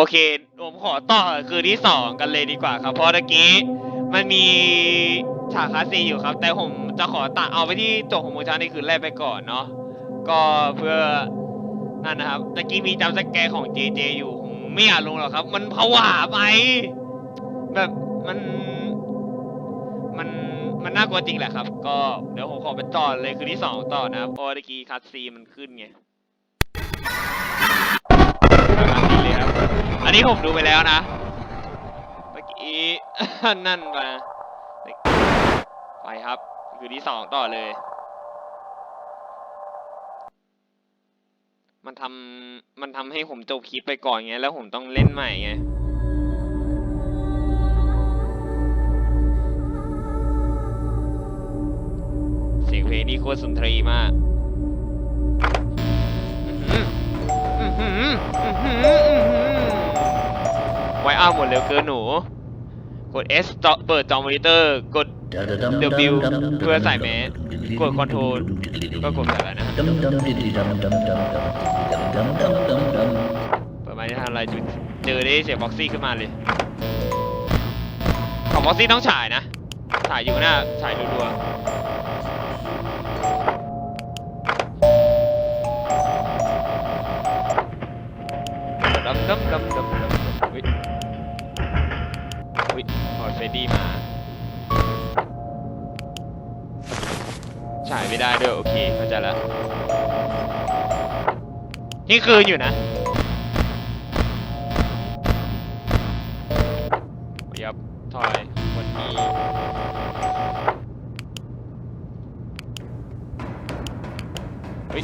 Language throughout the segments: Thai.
โอเค ผมขอต่อคืนที่สองกันเลยดีกว่าครับ เพราะตะกี้มันมีฉากคาสซีอยู่ครับ แต่ผมจะขอตัดเอาไปที่จบของโมชั่นในคืนแรกไปก่อนเนาะก็เพื่อนั่นนะครับตะกี้มีจำสแกของ JJ อยู่ผมไม่อยากลงหรอกครับ มันผวาไป แบบมันมันมันน่ากลัวจริงแหละครับ ก็เดี๋ยวผมขอไปต่อเลยคืนที่สองต่อนะครับเพราะตะกี้คัสซีมันขึ้นไง อันนี้ผมดูไปแล้วนะเมื่อกี้นั่นมาไปครับคืนที่สองต่อเลย มันทำมันทำให้ผมจบคลิปไปก่อนไงแล้วผมต้องเล่นใหม่ไงเสียงเพลงนี่โคตรสุนทรีมากอือหืออือหืออือหือ ไว้อ้าวหมดเร็วเกินหนู กด S จอเปิดจอมอนิเตอร์ กด W เพื่อใส่แมสกด Control ก็กดอะไรนะเปิดมาที่ทำอะไรจุดเจอได้เสียงบ็อกซี่ขึ้นมาเลย ของบ็อกซี่ต้องฉายนะ ฉายอยู่หน้า ฉายรัวๆดำดำดำดำดำ วิพอเฟรดดี้มาฉายไม่ได้ด้วยโอเคเข้าใจแล้ว นี่คืนอยู่นะยับถอยวันนี้เฮ้ย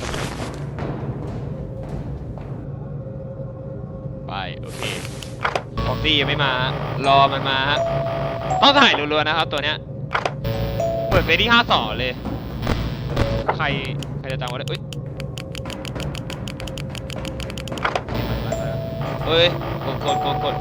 ไปโอเคฟอกซี่ยังไม่มา รอมันมาฮะ ต้องถ่ายรัวๆนะครับตัวเนี้ย เปิดเฟซที่ห้าสองเลย ใครใครจะจำไว้ได้เอ้ยเฮ้ยกดกดกดกด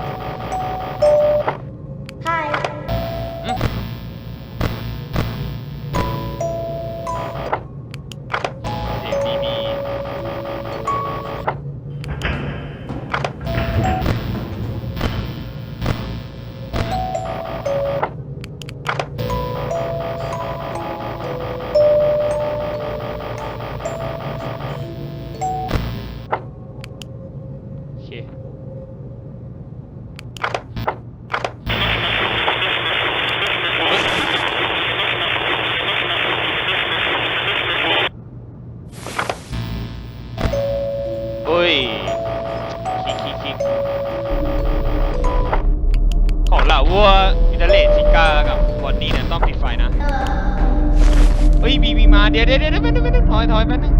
เดี๋ยวเดี๋ยวเดี๋ยวแป๊บนึงแป๊บนึงถอยถอยแป๊บนึง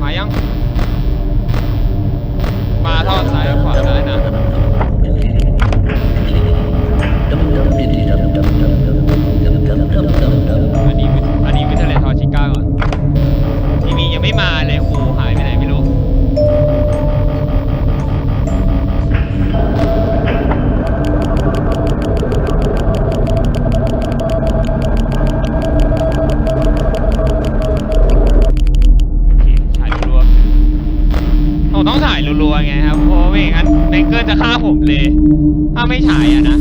มายัง มาท่อซ้ายขวาได้นะอันนี้อันนี้วิทยาลัยทอชิก้าก่อน ทีวียังไม่มาเลยโห เกอร์จะฆ่าผมเลย ถ้าไม่ฉายอะนะ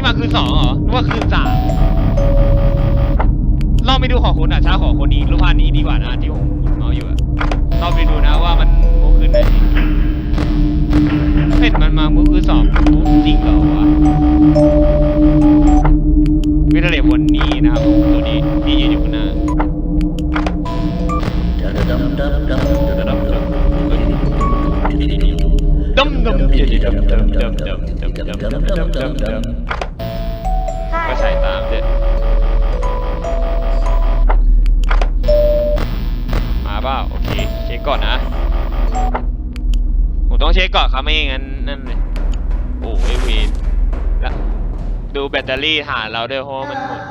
พิเทเลตบอดี้มาคือสองเหรอหรือว่าคือสามลองไปดูของคุณอะช้าของคนนี้รูปภาพนี้ดีกว่านะที่ผมเมาอยู่อะลองไปดูนะว่ามันมุกขึ้นไหนเห็นมันมามุกคือสองมุกจริงเหรอวะพิเทเลตบอดี้นะครับตัวนี้ที่ยืนอยู่ข้างหน้าดมดมเดี๋ยวเดี๋ยวดมดมดมดมดมดมดมดม ดมก็ใส่ตามด้วยมาเปล่าโอเคเช็คก่อนนะผมต้องเช็คก่อนครับไม่งั้นนั่นเลยโอ้ยวีนแล้วดูแบตเตอรี่หาเราด้วยเพราะมันหมด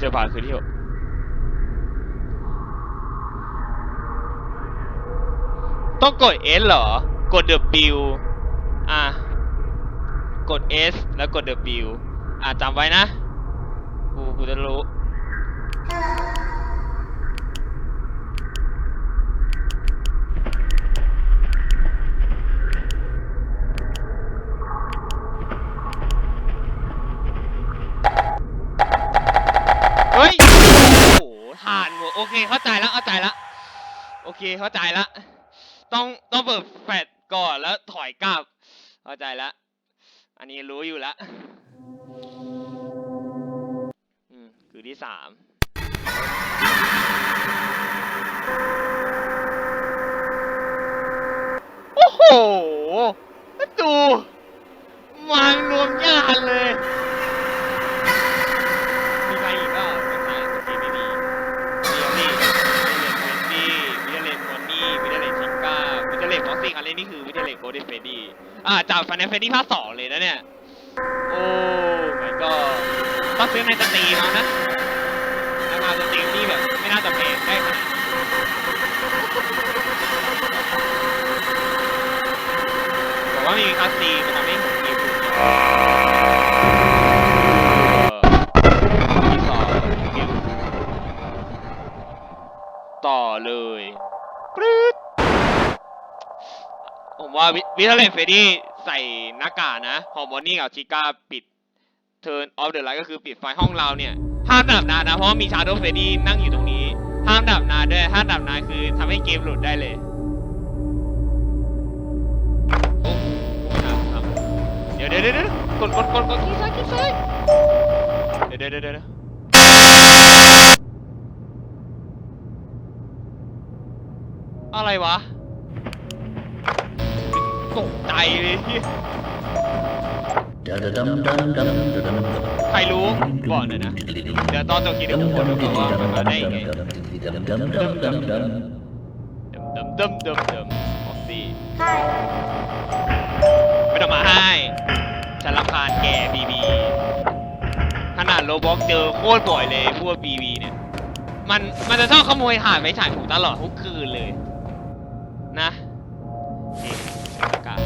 เจอผ่านคือที่หกต้องกด S เหรอ กด W อะ กด S แล้วกด W อะจำไว้นะ กู กูจะรู้ กลับ เข้าใจแล้วอันนี้รู้อยู่แล้วอืมคือที่สามโอ้โห ดูมารวมญาติเลย มีใครอีกเปล่าไม่ใช่โอเคไม่มีมีอันนี้วิเดเลนเวนดี้วิเดเลนวอนนี่วิเดเลนชิก้าวิเดเลนฟ็อกซิ่งอั นนี้คือวิเดเลนโกลเด้นเฟดดี้อ่าจากฟันเฟดดี้ภาคสองเลยนะเนี่ย โอ้ my god ต้องซื้อในสตรีมเอานะราคาสตรีมนี่แบบไม่น่าจะแพงได้ขนาดบอกว่ามีคาสตีมันทำให้ผมมีบุญเออที่สองคิวต่อเลย ว่าวิทเลนเฟดี้ใส่หน้ากากนะฮอร์โมนี่กับชิก้าปิดเทิร์นออฟเดอะไลท์ก็คือปิดไฟห้องเราเนี่ยห้ามดับนานนะเพราะมีชาร์โดเฟดี้นั่งอยู่ตรงนี้ห้ามดับนานด้วยห้ามดับนานคือทำให้เกมหลุดได้เลยเดี๋ยวเดี๋ยวเดี๋ยวกดกดกดกดขี้ซ้ายขี้ซ้ายเดี๋ยวเดี๋ยวเดี๋ยวอะไรวะ ตกใจเลยเหี้ยใครรู้บอกหน่อยนะ เดี๋ยวตอนจบคลิปเดี๋ยวผมกดดูก่อนว่ามันมาได้ยังไงเดิมเดิมเดิมเดิมเดิมเดิมออกซี่ไม่ต้องมาให้ฉันรำคาญแกบีบีขนาดโรบ็อกเจอโคตรบ่อยเลยพวกบีบีเนี่ย มันมันจะชอบขโมยถ่านไปฉายผมตลอดทุกคืนเลย นะนี่ประ กาศ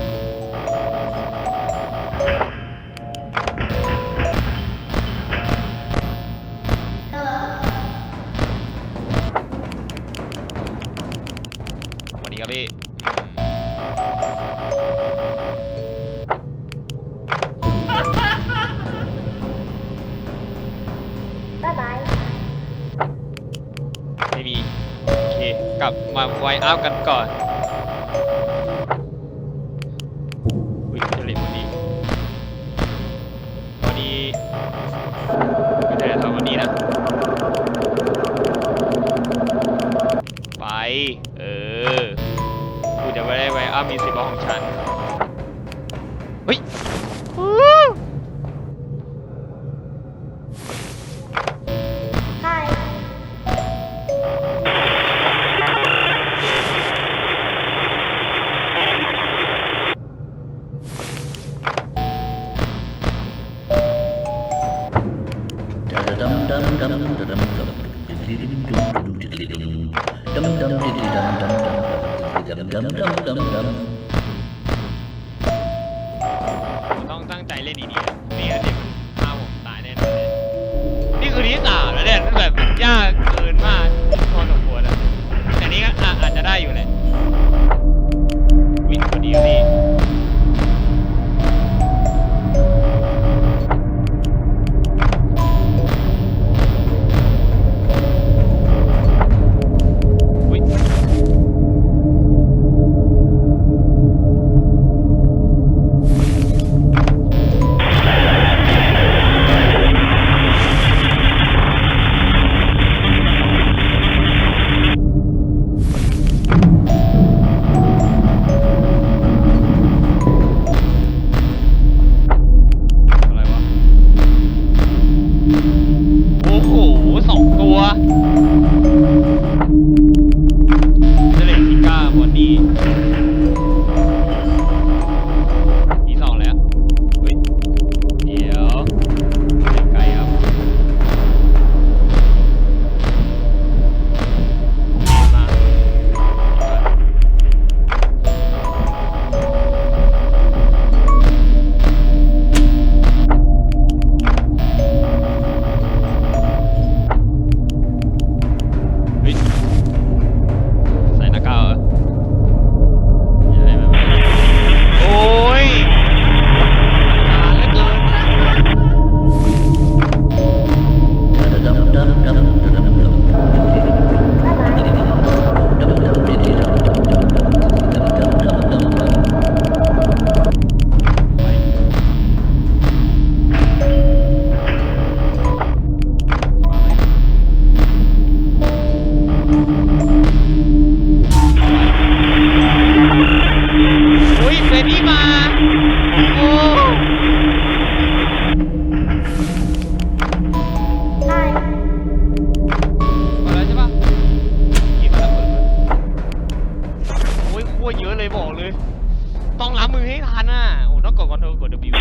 สวัสดีครับพี่บายบายไม่มี โอเค กลับมาไวอัพกันก่อน เออ กูจะไม่ได้ไวอัพมีสิบของฉัน เฮ้ยอู้ ผมต้องตั้งใจเล่นดีๆนะไม่งั้นเดี๋ยวมันฆ่าผมตายแน่นอนเลยนี่คือที่สามแล้วเนี่ยแบบยากเกินมากพอสมควรอะแต่นี้ก็อะอาจจะได้อยู่แหละวิ่งพอดีพอดี ต้องรับมือให้ทันอะโอ้ต้องกดคอนโทรลกด W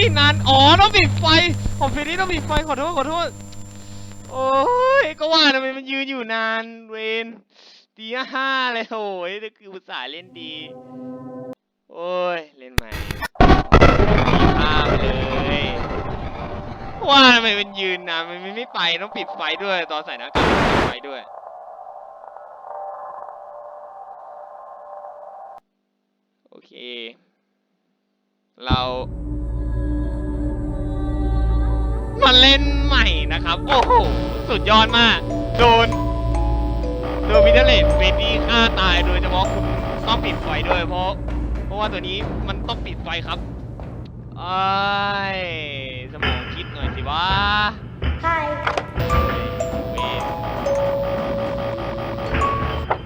เฮ้ยนานอ๋อต้องปิดไฟผมฟิลนี่ต้องปิดไฟขอโทษขอโทษโอ้ยก็ว่าทำไมมันยืนอยู่นานเวนตีห้าเลยโอ้ยนี่คืออุตส่าห์เล่นดี โอ้ยเล่นใหม่ตีห้าเลยว่าทำไมมันยืนนานมันไม่ไปต้องปิดไฟด้วย ตอนใส่หน้ากากปิดไฟด้วยโอเค เรา มาเล่นใหม่นะครับ โอ้โห สุดยอดมาก โดน โดนวิเทเลตเบบี้ฆ่าตายโดยเฉพาะคุณต้องปิดไฟด้วยเพราะ เพราะว่าตัวนี้มันต้องปิดไฟครับไอ้ายสมองคิดหน่อยสิวะ Hi เวน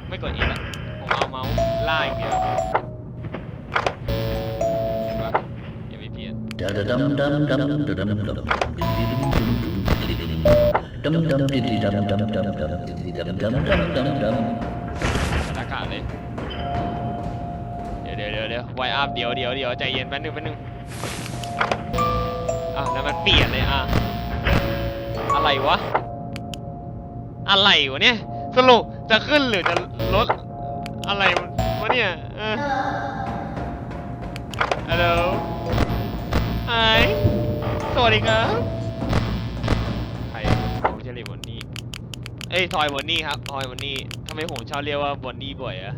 ไม่กดเองละผมเอาเมาส์ล่าอย่างเดียว ไปเปลี่ยน Da da dum dum dum da dum dum. Dum dum diddy dum dum dum dum diddy dum dum dum dum dum. บรรยากาศเลยเดี๋ยวเดี๋ยวเดี๋ยวเดี๋ยวไวอัพเดี๋ยวเดี๋ยวเดี๋ยวใจเย็นแป๊บนึงแป๊บนึงอะแล้วมันเปลี่ยนเลยอะอะไรวะอะไรวะเนี่ยสรุปจะขึ้นหรือจะลดอะไรวะเนี่ยเออฮัลโหล ไอสวัสดีครับใครผมจะเรียกวันนี้เอ้ยทอยบอนนี่ครับทอยบอนนี่ทำไมผมชอบเรียกว่าบอนนี่บ่อยอะ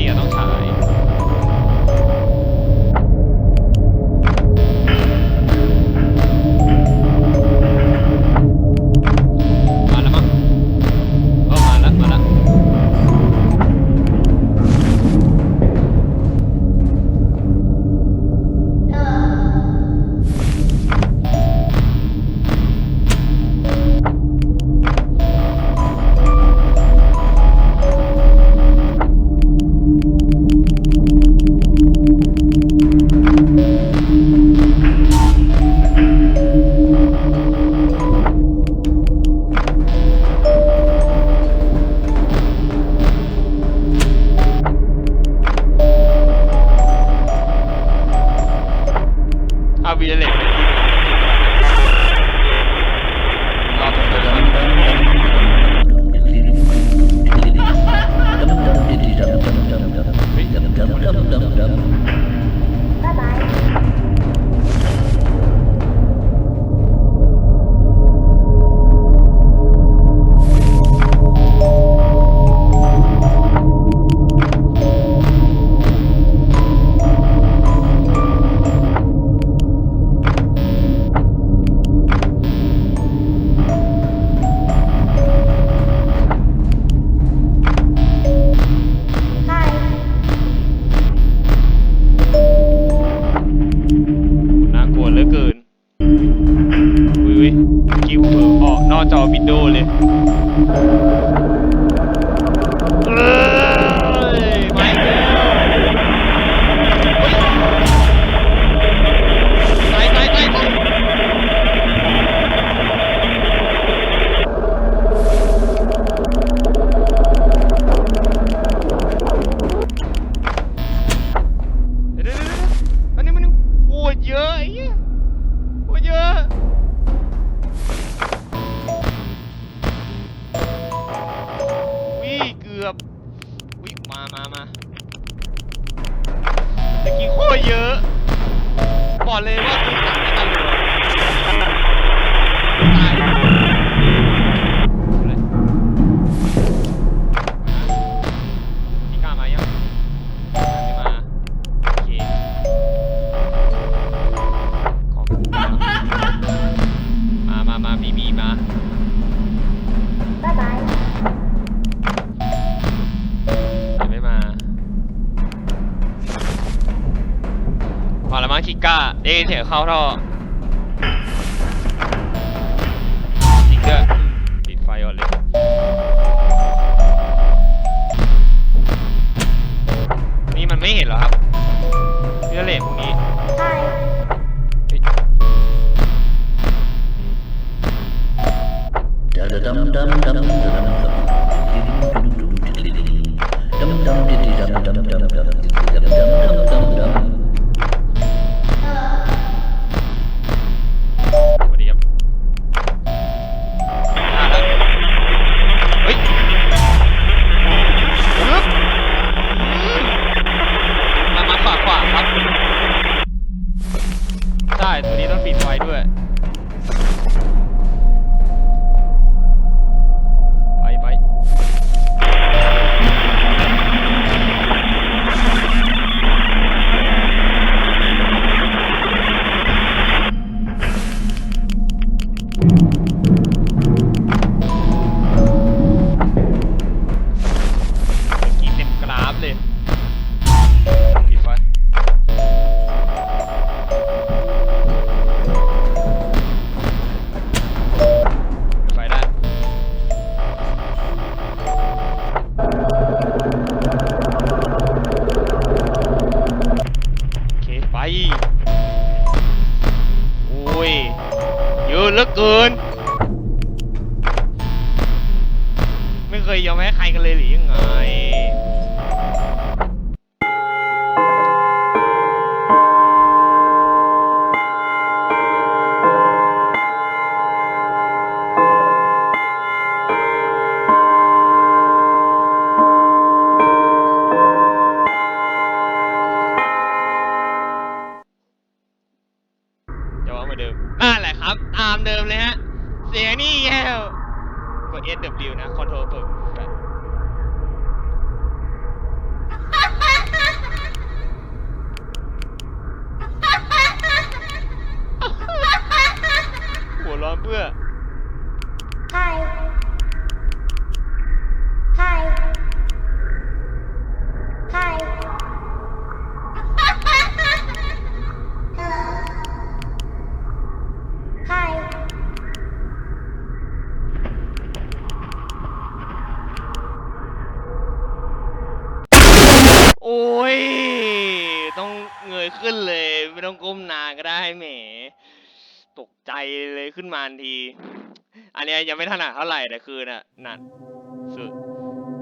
ติอะต้องฉายมา อก บอ เสียงเข้าท่อ เดิมเลยฮะ เสียนี่แย่วกด S W นะคอนโทรลเปิด ขึ้นเลย ไม่ต้องก้มหนาก็ได้แหม ตกใจเลยขึ้นมาทันที อันเนี้ยยังไม่ถนัดเท่าไหร่แต่คือน่ะนัดสุด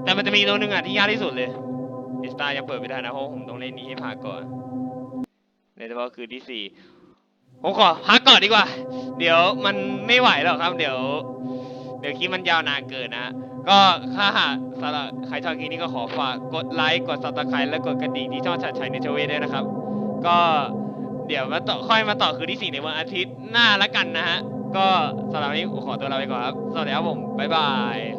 แต่มันจะมีตัวหนึ่งอะที่ยากที่สุดเลยเอสตายังเปิดไม่ได้นะเพราะผมต้องเล่นนี้ให้ผ่านก่อน ในเฉพาะคือที่สี่ผมขอพักก่อนดีกว่า เดี๋ยวมันไม่ไหวหรอกครับ เดี๋ยว เดี๋ยวคลิปมันยาวนานเกินนะ ก็ถ้าหากสำหรับใครชอบคลิปนี้ก็ขอฝากกดไลค์ กดซับสไครต์และกดกระดิ่งที่ช่องชัดชัยในเทเวด้วยนะครับ ก็เดี๋ยวมาต่อค่อยมาต่อคืนที่สี่ในวันอาทิตย์หน้าละกันนะฮะ ก็สำหรับวันนี้ขอตัวลาไปก่อนครับ สวัสดีครับผม บ๊ายบาย